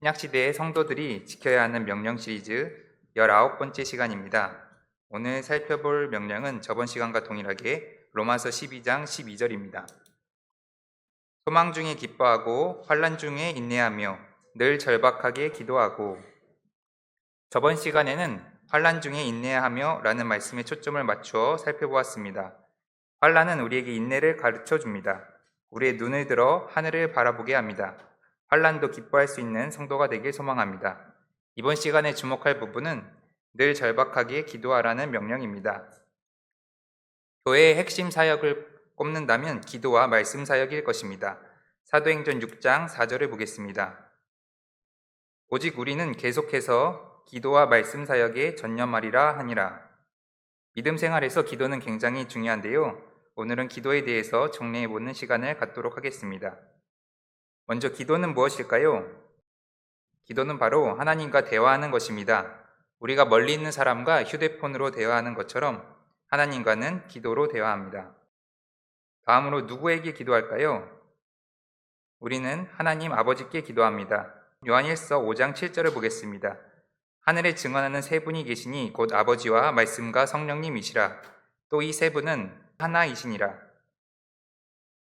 신약시대의 성도들이 지켜야 하는 명령 시리즈 19번째 시간입니다. 오늘 살펴볼 명령은 저번 시간과 동일하게 로마서 12장 12절입니다. 소망 중에 기뻐하고 환란 중에 인내하며 늘 절박하게 기도하고 저번 시간에는 환란 중에 인내하며 라는 말씀에 초점을 맞추어 살펴보았습니다. 환란은 우리에게 인내를 가르쳐 줍니다. 우리의 눈을 들어 하늘을 바라보게 합니다. 환란도 기뻐할 수 있는 성도가 되길 소망합니다. 이번 시간에 주목할 부분은 늘 절박하게 기도하라는 명령입니다. 교회의 핵심 사역을 꼽는다면 기도와 말씀 사역일 것입니다. 사도행전 6장 4절을 보겠습니다. 오직 우리는 계속해서 기도와 말씀 사역에 전념하리라 하니라. 믿음 생활에서 기도는 굉장히 중요한데요. 오늘은 기도에 대해서 정리해 보는 시간을 갖도록 하겠습니다. 먼저 기도는 무엇일까요? 기도는 바로 하나님과 대화하는 것입니다. 우리가 멀리 있는 사람과 휴대폰으로 대화하는 것처럼 하나님과는 기도로 대화합니다. 다음으로 누구에게 기도할까요? 우리는 하나님 아버지께 기도합니다. 요한일서 5장 7절을 보겠습니다. 하늘에 증언하는 세 분이 계시니 곧 아버지와 말씀과 성령님이시라. 또 이 세 분은 하나이시니라.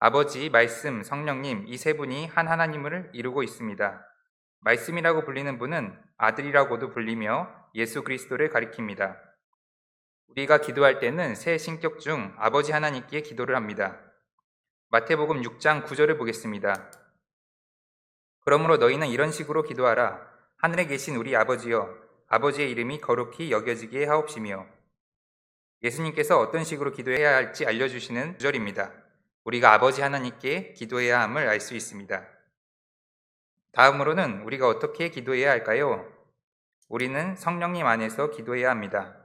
아버지, 말씀, 성령님 이 세 분이 한 하나님을 이루고 있습니다. 말씀이라고 불리는 분은 아들이라고도 불리며 예수 그리스도를 가리킵니다. 우리가 기도할 때는 새 신격 중 아버지 하나님께 기도를 합니다. 마태복음 6장 9절을 보겠습니다. 그러므로 너희는 이런 식으로 기도하라. 하늘에 계신 우리 아버지여, 아버지의 이름이 거룩히 여겨지게 하옵시며. 예수님께서 어떤 식으로 기도해야 할지 알려주시는 구절입니다. 우리가 아버지 하나님께 기도해야 함을 알 수 있습니다. 다음으로는 우리가 어떻게 기도해야 할까요? 우리는 성령님 안에서 기도해야 합니다.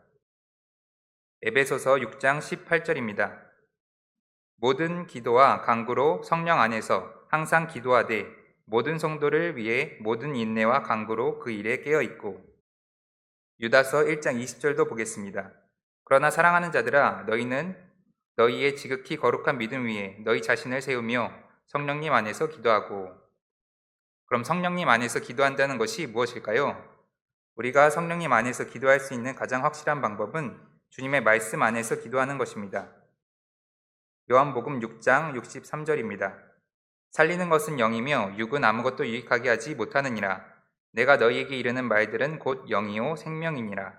에베소서 6장 18절입니다. 모든 기도와 간구로 성령 안에서 항상 기도하되 모든 성도를 위해 모든 인내와 간구로 그 일에 깨어 있고 유다서 1장 20절도 보겠습니다. 그러나 사랑하는 자들아 너희는 너희의 지극히 거룩한 믿음 위에 너희 자신을 세우며 성령님 안에서 기도하고 그럼 성령님 안에서 기도한다는 것이 무엇일까요? 우리가 성령님 안에서 기도할 수 있는 가장 확실한 방법은 주님의 말씀 안에서 기도하는 것입니다. 요한복음 6장 63절입니다. 살리는 것은 영이며 육은 아무것도 유익하게 하지 못하느니라. 내가 너희에게 이르는 말들은 곧 영이요 생명이니라.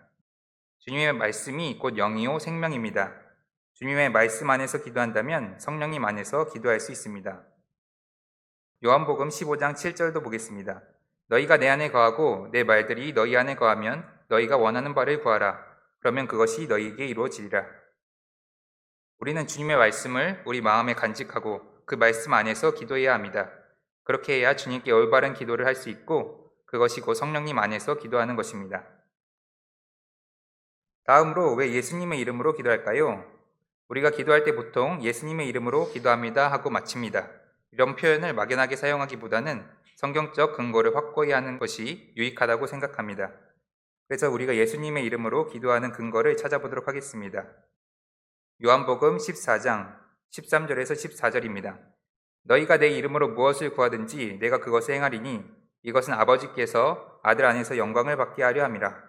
주님의 말씀이 곧 영이요 생명입니다. 주님의 말씀 안에서 기도한다면 성령님 안에서 기도할 수 있습니다. 요한복음 15장 7절도 보겠습니다. 너희가 내 안에 거하고 내 말들이 너희 안에 거하면 너희가 원하는 바를 구하라. 그러면 그것이 너희에게 이루어지리라. 우리는 주님의 말씀을 우리 마음에 간직하고 그 말씀 안에서 기도해야 합니다. 그렇게 해야 주님께 올바른 기도를 할 수 있고 그것이 곧 성령님 안에서 기도하는 것입니다. 다음으로 왜 예수님의 이름으로 기도할까요? 우리가 기도할 때 보통 예수님의 이름으로 기도합니다 하고 마칩니다. 이런 표현을 막연하게 사용하기보다는 성경적 근거를 확고히 하는 것이 유익하다고 생각합니다. 그래서 우리가 예수님의 이름으로 기도하는 근거를 찾아보도록 하겠습니다. 요한복음 14장 13절에서 14절입니다. 너희가 내 이름으로 무엇을 구하든지 내가 그것을 행하리니 이것은 아버지께서 아들 안에서 영광을 받게 하려 함이라.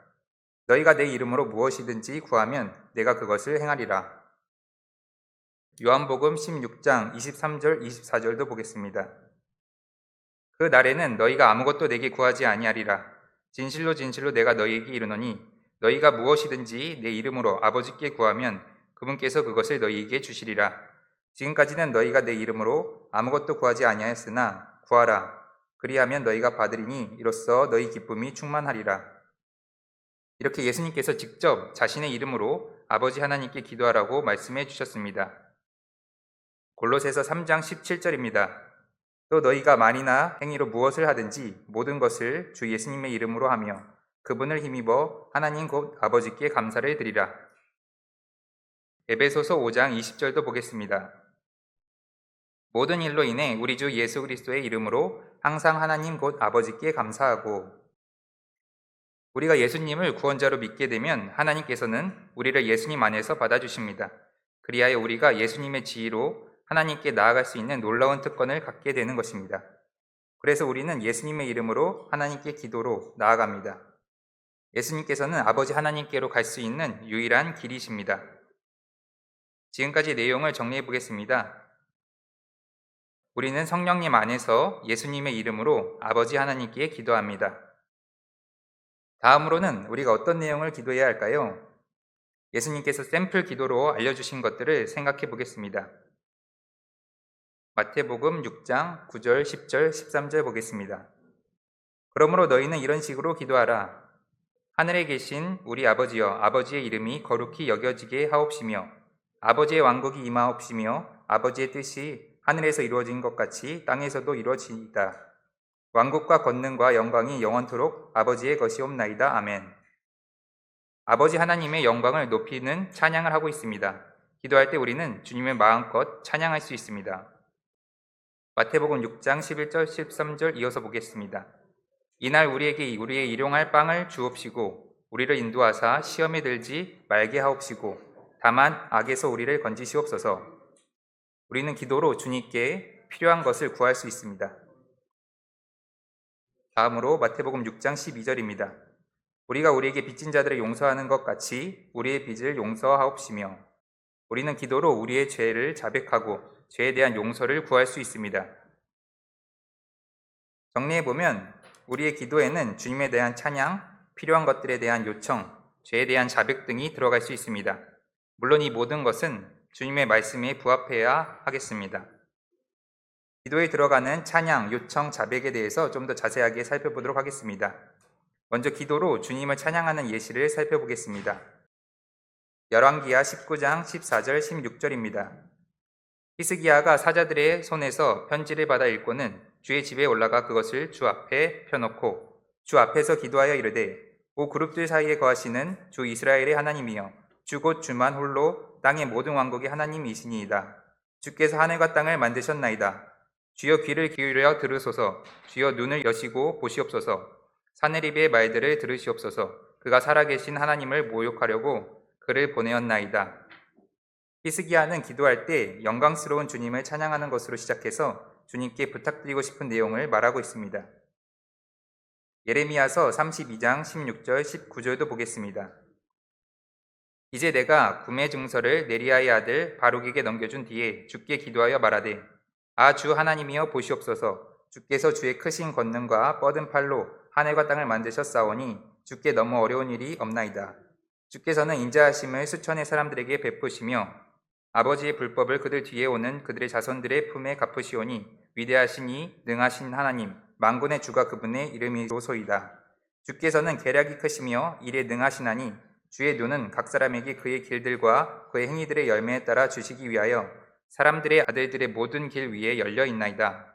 너희가 내 이름으로 무엇이든지 구하면 내가 그것을 행하리라. 요한복음 16장 23절 24절도 보겠습니다. 그 날에는 너희가 아무것도 내게 구하지 아니하리라. 진실로 진실로 내가 너희에게 이르노니 너희가 무엇이든지 내 이름으로 아버지께 구하면 그분께서 그것을 너희에게 주시리라. 지금까지는 너희가 내 이름으로 아무것도 구하지 아니하였으나 구하라. 그리하면 너희가 받으리니 이로써 너희 기쁨이 충만하리라. 이렇게 예수님께서 직접 자신의 이름으로 아버지 하나님께 기도하라고 말씀해 주셨습니다. 골로새서 3장 17절입니다. 또 너희가 만이나 행위로 무엇을 하든지 모든 것을 주 예수님의 이름으로 하며 그분을 힘입어 하나님 곧 아버지께 감사를 드리라. 에베소서 5장 20절도 보겠습니다. 모든 일로 인해 우리 주 예수 그리스도의 이름으로 항상 하나님 곧 아버지께 감사하고 우리가 예수님을 구원자로 믿게 되면 하나님께서는 우리를 예수님 안에서 받아주십니다. 그리하여 우리가 예수님의 지위로 하나님께 나아갈 수 있는 놀라운 특권을 갖게 되는 것입니다. 그래서 우리는 예수님의 이름으로 하나님께 기도로 나아갑니다. 예수님께서는 아버지 하나님께로 갈 수 있는 유일한 길이십니다. 지금까지 내용을 정리해 보겠습니다. 우리는 성령님 안에서 예수님의 이름으로 아버지 하나님께 기도합니다. 다음으로는 우리가 어떤 내용을 기도해야 할까요? 예수님께서 샘플 기도로 알려주신 것들을 생각해 보겠습니다. 마태복음 6장 9절, 10절, 13절 보겠습니다. 그러므로 너희는 이런 식으로 기도하라. 하늘에 계신 우리 아버지여, 아버지의 이름이 거룩히 여겨지게 하옵시며, 아버지의 왕국이 임하옵시며, 아버지의 뜻이 하늘에서 이루어진 것 같이 땅에서도 이루어지이다. 왕국과 권능과 영광이 영원토록 아버지의 것이옵나이다. 아멘. 아버지 하나님의 영광을 높이는 찬양을 하고 있습니다. 기도할 때 우리는 주님의 마음껏 찬양할 수 있습니다. 마태복음 6장 11절 13절 이어서 보겠습니다. 이날 우리에게 우리의 일용할 빵을 주옵시고 우리를 인도하사 시험에 들지 말게 하옵시고 다만 악에서 우리를 건지시옵소서. 우리는 기도로 주님께 필요한 것을 구할 수 있습니다. 다음으로 마태복음 6장 12절입니다. 우리가 우리에게 빚진 자들을 용서하는 것 같이 우리의 빚을 용서하옵시며 우리는 기도로 우리의 죄를 자백하고 죄에 대한 용서를 구할 수 있습니다. 정리해 보면 우리의 기도에는 주님에 대한 찬양, 필요한 것들에 대한 요청, 죄에 대한 자백 등이 들어갈 수 있습니다. 물론 이 모든 것은 주님의 말씀에 부합해야 하겠습니다. 기도에 들어가는 찬양, 요청, 자백에 대해서 좀 더 자세하게 살펴보도록 하겠습니다. 먼저 기도로 주님을 찬양하는 예시를 살펴보겠습니다. 열왕기하 19장 14절 16절입니다. 히스기야가 사자들의 손에서 편지를 받아 읽고는 주의 집에 올라가 그것을 주 앞에 펴놓고 주 앞에서 기도하여 이르되 오 그룹들 사이에 거하시는 주 이스라엘의 하나님이여 주 곧 주만 홀로 땅의 모든 왕국의 하나님이시니이다. 주께서 하늘과 땅을 만드셨나이다. 주여 귀를 기울여 들으소서 주여 눈을 여시고 보시옵소서 사내립의 말들을 들으시옵소서 그가 살아계신 하나님을 모욕하려고 그를 보내었나이다. 히스기야는 기도할 때 영광스러운 주님을 찬양하는 것으로 시작해서 주님께 부탁드리고 싶은 내용을 말하고 있습니다. 예레미야서 32장 16절 19절도 보겠습니다. 이제 내가 구매 증서를 네리아의 아들 바룩에게 넘겨준 뒤에 주께 기도하여 말하되 아 주 하나님이여 보시옵소서 주께서 주의 크신 권능과 뻗은 팔로 하늘과 땅을 만드셨사오니 주께 너무 어려운 일이 없나이다. 주께서는 인자하심을 수천의 사람들에게 베푸시며 아버지의 불법을 그들 뒤에 오는 그들의 자손들의 품에 갚으시오니 위대하시니 능하신 하나님 만군의 주가 그분의 이름이로소이다. 주께서는 계략이 크시며 일에 능하시나니 주의 눈은 각 사람에게 그의 길들과 그의 행위들의 열매에 따라 주시기 위하여 사람들의 아들들의 모든 길 위에 열려 있나이다.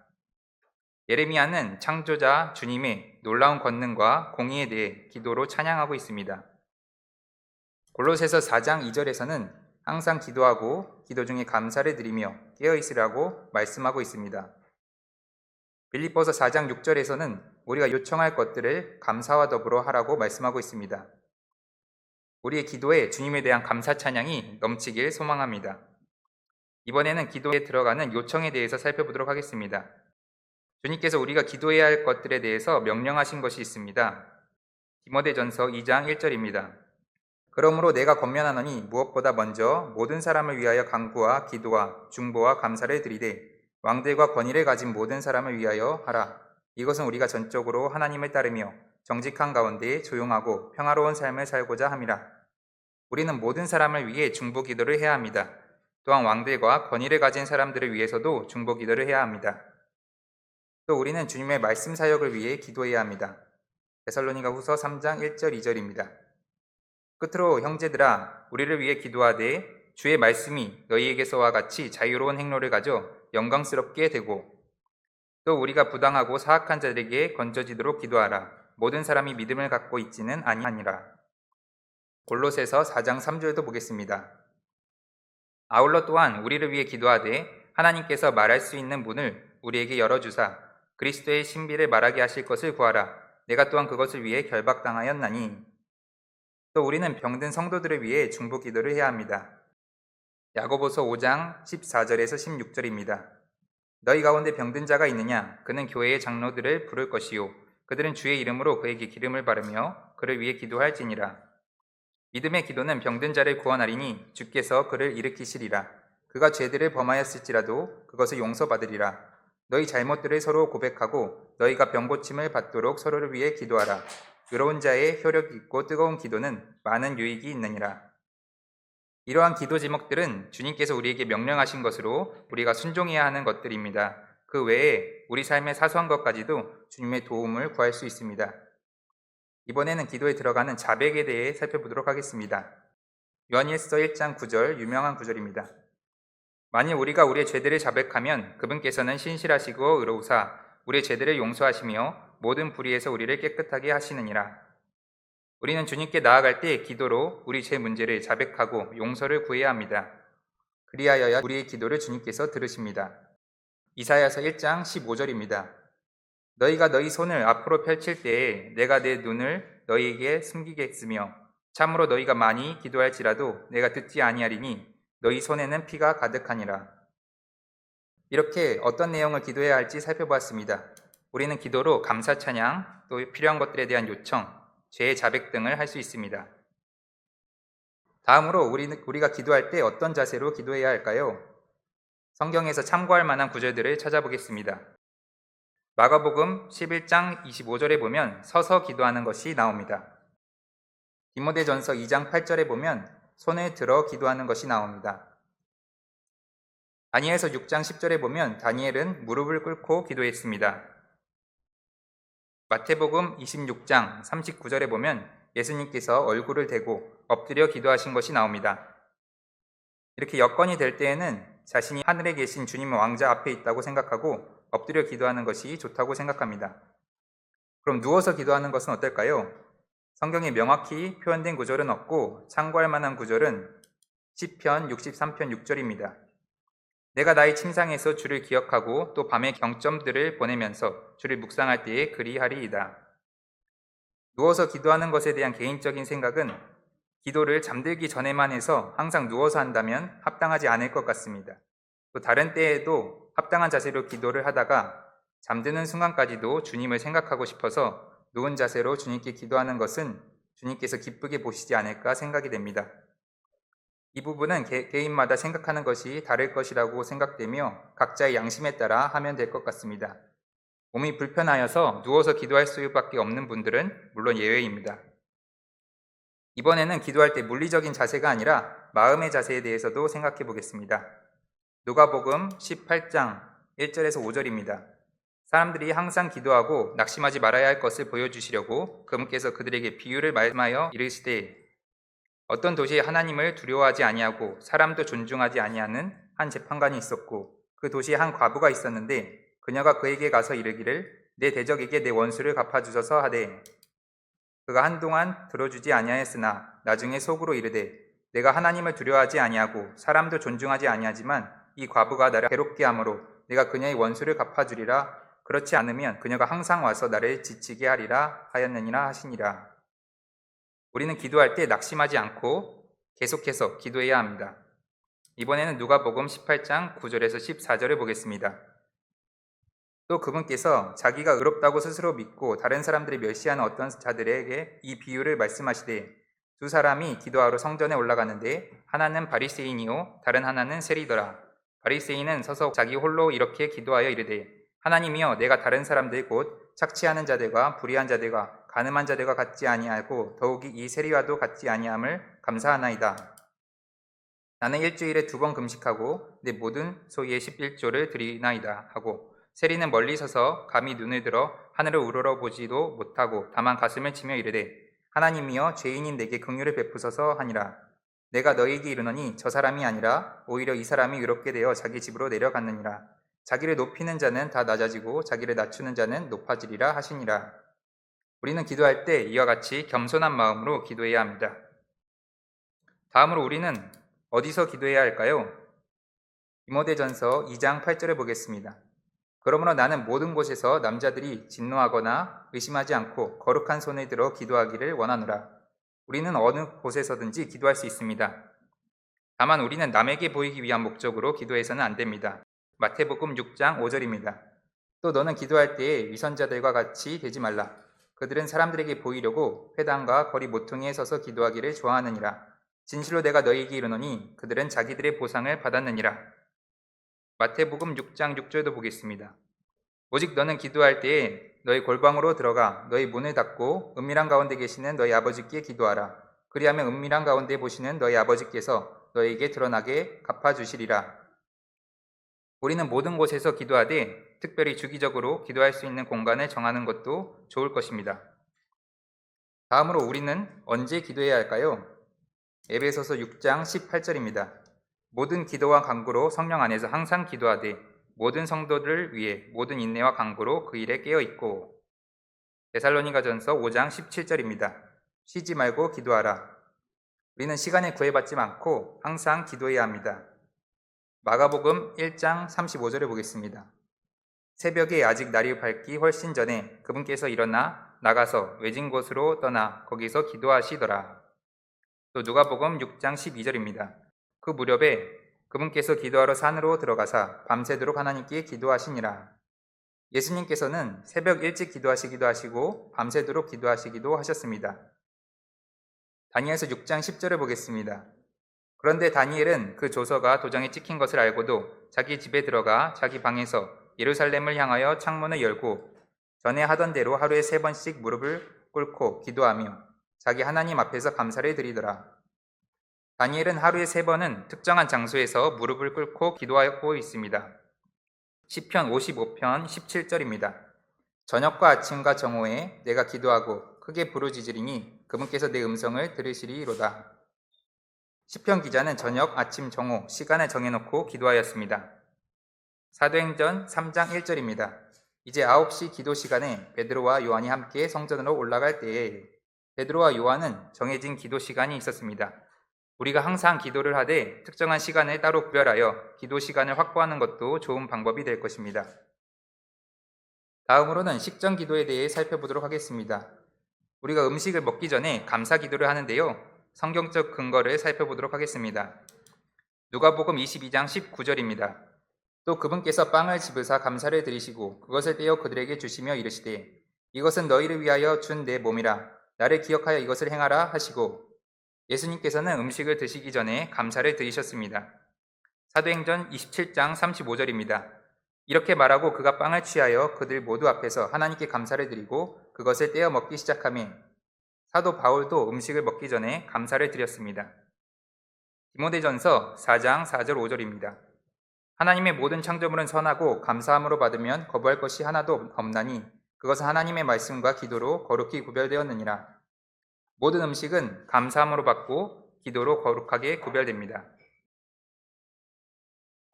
예레미야는 창조자 주님의 놀라운 권능과 공의에 대해 기도로 찬양하고 있습니다. 골로새서 4장 2절에서는 항상 기도하고 기도 중에 감사를 드리며 깨어 있으라고 말씀하고 있습니다. 빌립보서 4장 6절에서는 우리가 요청할 것들을 감사와 더불어 하라고 말씀하고 있습니다. 우리의 기도에 주님에 대한 감사 찬양이 넘치길 소망합니다. 이번에는 기도에 들어가는 요청에 대해서 살펴보도록 하겠습니다. 주님께서 우리가 기도해야 할 것들에 대해서 명령하신 것이 있습니다. 디모데전서 2장 1절입니다. 그러므로 내가 권면하노니 무엇보다 먼저 모든 사람을 위하여 강구와 기도와 중보와 감사를 드리되 왕들과 권위를 가진 모든 사람을 위하여 하라. 이것은 우리가 전적으로 하나님을 따르며 정직한 가운데 조용하고 평화로운 삶을 살고자 함이라. 우리는 모든 사람을 위해 중보 기도를 해야 합니다. 또한 왕들과 권위를 가진 사람들을 위해서도 중보 기도를 해야 합니다. 또 우리는 주님의 말씀 사역을 위해 기도해야 합니다. 베살로니가 후서 3장 1절 2절입니다. 끝으로 형제들아 우리를 위해 기도하되 주의 말씀이 너희에게서와 같이 자유로운 행로를 가져 영광스럽게 되고 또 우리가 부당하고 사악한 자들에게 건져지도록 기도하라. 모든 사람이 믿음을 갖고 있지는 아니하니라. 골로새서 4장 3절도 보겠습니다. 아울러 또한 우리를 위해 기도하되 하나님께서 말할 수 있는 문을 우리에게 열어주사 그리스도의 신비를 말하게 하실 것을 구하라. 내가 또한 그것을 위해 결박당하였나니. 또 우리는 병든 성도들을 위해 중보 기도를 해야 합니다. 야고보서 5장 14절에서 16절입니다. 너희 가운데 병든 자가 있느냐? 그는 교회의 장로들을 부를 것이요. 그들은 주의 이름으로 그에게 기름을 바르며 그를 위해 기도할지니라. 믿음의 기도는 병든 자를 구원하리니 주께서 그를 일으키시리라. 그가 죄들을 범하였을지라도 그것을 용서받으리라. 너희 잘못들을 서로 고백하고 너희가 병고침을 받도록 서로를 위해 기도하라. 의로운 자의 효력 있고 뜨거운 기도는 많은 유익이 있느니라. 이러한 기도 제목들은 주님께서 우리에게 명령하신 것으로 우리가 순종해야 하는 것들입니다. 그 외에 우리 삶의 사소한 것까지도 주님의 도움을 구할 수 있습니다. 이번에는 기도에 들어가는 자백에 대해 살펴보도록 하겠습니다. 요한일서 1장 9절 유명한 구절입니다. 만일 우리가 우리의 죄들을 자백하면 그분께서는 신실하시고 의로우사 우리의 죄들을 용서하시며 모든 불의에서 우리를 깨끗하게 하시느니라. 우리는 주님께 나아갈 때 기도로 우리 죄 문제를 자백하고 용서를 구해야 합니다. 그리하여야 우리의 기도를 주님께서 들으십니다. 이사야서 1장 15절입니다. 너희가 너희 손을 앞으로 펼칠 때에 내가 내 눈을 너희에게 숨기겠으며 참으로 너희가 많이 기도할지라도 내가 듣지 아니하리니 너희 손에는 피가 가득하니라. 이렇게 어떤 내용을 기도해야 할지 살펴보았습니다. 우리는 기도로 감사 찬양, 또 필요한 것들에 대한 요청, 죄의 자백 등을 할 수 있습니다. 다음으로 우리는, 우리가 기도할 때 어떤 자세로 기도해야 할까요? 성경에서 참고할 만한 구절들을 찾아보겠습니다. 마가복음 11장 25절에 보면 서서 기도하는 것이 나옵니다. 디모데전서 2장 8절에 보면 손을 들어 기도하는 것이 나옵니다. 다니엘서 6장 10절에 보면 다니엘은 무릎을 꿇고 기도했습니다. 마태복음 26장 39절에 보면 예수님께서 얼굴을 대고 엎드려 기도하신 것이 나옵니다. 이렇게 여건이 될 때에는 자신이 하늘에 계신 주님의 왕자 앞에 있다고 생각하고 엎드려 기도하는 것이 좋다고 생각합니다. 그럼 누워서 기도하는 것은 어떨까요? 성경에 명확히 표현된 구절은 없고 참고할 만한 구절은 10편 63편 6절입니다. 내가 나의 침상에서 주를 기억하고 또 밤의 경점들을 보내면서 주를 묵상할 때에 그리하리이다. 누워서 기도하는 것에 대한 개인적인 생각은 기도를 잠들기 전에만 해서 항상 누워서 한다면 합당하지 않을 것 같습니다. 또 다른 때에도 합당한 자세로 기도를 하다가 잠드는 순간까지도 주님을 생각하고 싶어서 누운 자세로 주님께 기도하는 것은 주님께서 기쁘게 보시지 않을까 생각이 됩니다. 이 부분은 개, 개인마다 생각하는 것이 다를 것이라고 생각되며 각자의 양심에 따라 하면 될 것 같습니다. 몸이 불편하여서 누워서 기도할 수밖에 없는 분들은 물론 예외입니다. 이번에는 기도할 때 물리적인 자세가 아니라 마음의 자세에 대해서도 생각해 보겠습니다. 누가복음 18장 1절에서 5절입니다. 사람들이 항상 기도하고 낙심하지 말아야 할 것을 보여주시려고 그분께서 그들에게 비유를 말씀하여 이르시되 어떤 도시에 하나님을 두려워하지 아니하고 사람도 존중하지 아니하는 한 재판관이 있었고 그 도시에 한 과부가 있었는데 그녀가 그에게 가서 이르기를 내 대적에게 내 원수를 갚아주소서 하되 그가 한동안 들어주지 아니하였으나 나중에 속으로 이르되 내가 하나님을 두려워하지 아니하고 사람도 존중하지 아니하지만 이 과부가 나를 괴롭게 하므로 내가 그녀의 원수를 갚아주리라. 그렇지 않으면 그녀가 항상 와서 나를 지치게 하리라 하였느니라 하시니라 우리는 기도할 때 낙심하지 않고 계속해서 기도해야 합니다. 이번에는 누가복음 18장 9절에서 14절을 보겠습니다. 또 그분께서 자기가 의롭다고 스스로 믿고 다른 사람들이 멸시하는 어떤 자들에게 이 비유를 말씀하시되 두 사람이 기도하러 성전에 올라가는데 하나는 바리새인이요 다른 하나는 세리더라. 바리새인은 서서 자기 홀로 이렇게 기도하여 이르되 하나님이여 내가 다른 사람들 곧 착취하는 자들과 불의한 자들과 가늠한 자들과 같지 아니하고 더욱이 이 세리와도 같지 아니함을 감사하나이다. 나는 일주일에 두 번 금식하고 내 모든 소유의 11조를 드리나이다 하고 세리는 멀리 서서 감히 눈을 들어 하늘을 우러러 보지도 못하고 다만 가슴을 치며 이르되 하나님이여 죄인인 내게 긍휼을 베푸소서 하니라. 내가 너희에게 이르노니 저 사람이 아니라 오히려 이 사람이 의롭게 되어 자기 집으로 내려갔느니라. 자기를 높이는 자는 다 낮아지고 자기를 낮추는 자는 높아지리라 하시니라 우리는 기도할 때 이와 같이 겸손한 마음으로 기도해야 합니다. 다음으로 우리는 어디서 기도해야 할까요? 디모데전서 2장 8절을 보겠습니다. 그러므로 나는 모든 곳에서 남자들이 진노하거나 의심하지 않고 거룩한 손을 들어 기도하기를 원하노라. 우리는 어느 곳에서든지 기도할 수 있습니다. 다만 우리는 남에게 보이기 위한 목적으로 기도해서는 안 됩니다. 마태복음 6장 5절입니다. 또 너는 기도할 때에 위선자들과 같이 되지 말라. 그들은 사람들에게 보이려고 회당과 거리 모퉁이에 서서 기도하기를 좋아하느니라. 진실로 내가 너희에게 이르노니 그들은 자기들의 보상을 받았느니라. 마태복음 6장 6절도 보겠습니다. 오직 너는 기도할 때에 너희 골방으로 들어가 너희 문을 닫고 은밀한 가운데 계시는 너희 아버지께 기도하라. 그리하면 은밀한 가운데 보시는 너희 아버지께서 너희에게 드러나게 갚아주시리라. 우리는 모든 곳에서 기도하되 특별히 주기적으로 기도할 수 있는 공간을 정하는 것도 좋을 것입니다. 다음으로 우리는 언제 기도해야 할까요? 에베소서 6장 18절입니다. 모든 기도와 간구로 성령 안에서 항상 기도하되 모든 성도들을 위해 모든 인내와 간구로 그 일에 깨어 있고 데살로니가전서 5장 17절입니다. 쉬지 말고 기도하라. 우리는 시간에 구애받지 않고 항상 기도해야 합니다. 마가복음 1장 35절을 보겠습니다. 새벽에 아직 날이 밝기 훨씬 전에 그분께서 일어나 나가서 외진 곳으로 떠나 거기서 기도하시더라. 또 누가복음 6장 12절입니다. 그 무렵에 그분께서 기도하러 산으로 들어가사 밤새도록 하나님께 기도하시니라. 예수님께서는 새벽 일찍 기도하시기도 하시고 밤새도록 기도하시기도 하셨습니다. 다니엘서 6장 10절을 보겠습니다. 그런데 다니엘은 그 조서가 도장에 찍힌 것을 알고도 자기 집에 들어가 자기 방에서 예루살렘을 향하여 창문을 열고 전에 하던 대로 하루에 세 번씩 무릎을 꿇고 기도하며 자기 하나님 앞에서 감사를 드리더라. 다니엘은 하루에 세 번은 특정한 장소에서 무릎을 꿇고 기도하고 있습니다. 10편 55편 17절입니다. 저녁과 아침과 정오에 내가 기도하고 크게 부르짖으리니 그분께서 내 음성을 들으시리로다. 시편 기자는 저녁, 아침, 정오 시간을 정해놓고 기도하였습니다. 사도행전 3장 1절입니다. 이제 9시 기도 시간에 베드로와 요한이 함께 성전으로 올라갈 때에 베드로와 요한은 정해진 기도 시간이 있었습니다. 우리가 항상 기도를 하되 특정한 시간을 따로 구별하여 기도 시간을 확보하는 것도 좋은 방법이 될 것입니다. 다음으로는 식전 기도에 대해 살펴보도록 하겠습니다. 우리가 음식을 먹기 전에 감사 기도를 하는데요. 성경적 근거를 살펴보도록 하겠습니다. 누가복음 22장 19절입니다. 또 그분께서 빵을 집으사 감사를 드리시고 그것을 떼어 그들에게 주시며 이르시되 이것은 너희를 위하여 준 내 몸이라 나를 기억하여 이것을 행하라 하시고 예수님께서는 음식을 드시기 전에 감사를 드리셨습니다. 사도행전 27장 35절입니다. 이렇게 말하고 그가 빵을 취하여 그들 모두 앞에서 하나님께 감사를 드리고 그것을 떼어 먹기 시작하며 사도 바울도 음식을 먹기 전에 감사를 드렸습니다. 디모데전서 4장 4절 5절입니다. 하나님의 모든 창조물은 선하고 감사함으로 받으면 거부할 것이 하나도 없나니 그것은 하나님의 말씀과 기도로 거룩히 구별되었느니라. 모든 음식은 감사함으로 받고 기도로 거룩하게 구별됩니다.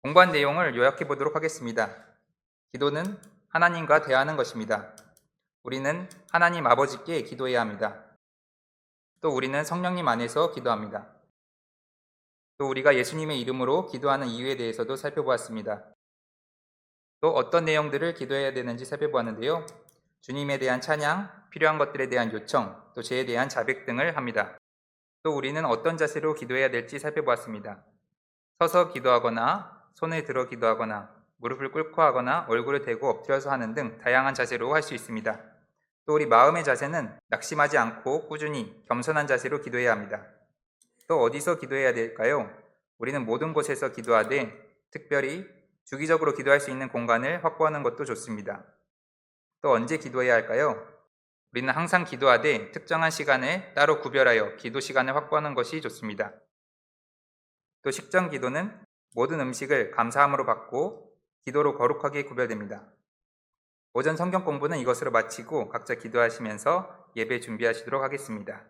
공부한 내용을 요약해 보도록 하겠습니다. 기도는 하나님과 대화하는 것입니다. 우리는 하나님 아버지께 기도해야 합니다. 또 우리는 성령님 안에서 기도합니다. 또 우리가 예수님의 이름으로 기도하는 이유에 대해서도 살펴보았습니다. 또 어떤 내용들을 기도해야 되는지 살펴보았는데요. 주님에 대한 찬양, 필요한 것들에 대한 요청, 또 죄에 대한 자백 등을 합니다. 또 우리는 어떤 자세로 기도해야 될지 살펴보았습니다. 서서 기도하거나 손을 들어 기도하거나 무릎을 꿇고 하거나 얼굴을 대고 엎드려서 하는 등 다양한 자세로 할 수 있습니다. 또 우리 마음의 자세는 낙심하지 않고 꾸준히 겸손한 자세로 기도해야 합니다. 또 어디서 기도해야 될까요? 우리는 모든 곳에서 기도하되 특별히 주기적으로 기도할 수 있는 공간을 확보하는 것도 좋습니다. 또 언제 기도해야 할까요? 우리는 항상 기도하되 특정한 시간을 따로 구별하여 기도 시간을 확보하는 것이 좋습니다. 또 식전 기도는 모든 음식을 감사함으로 받고 기도로 거룩하게 구별됩니다. 오전 성경 공부는 이것으로 마치고 각자 기도하시면서 예배 준비하시도록 하겠습니다.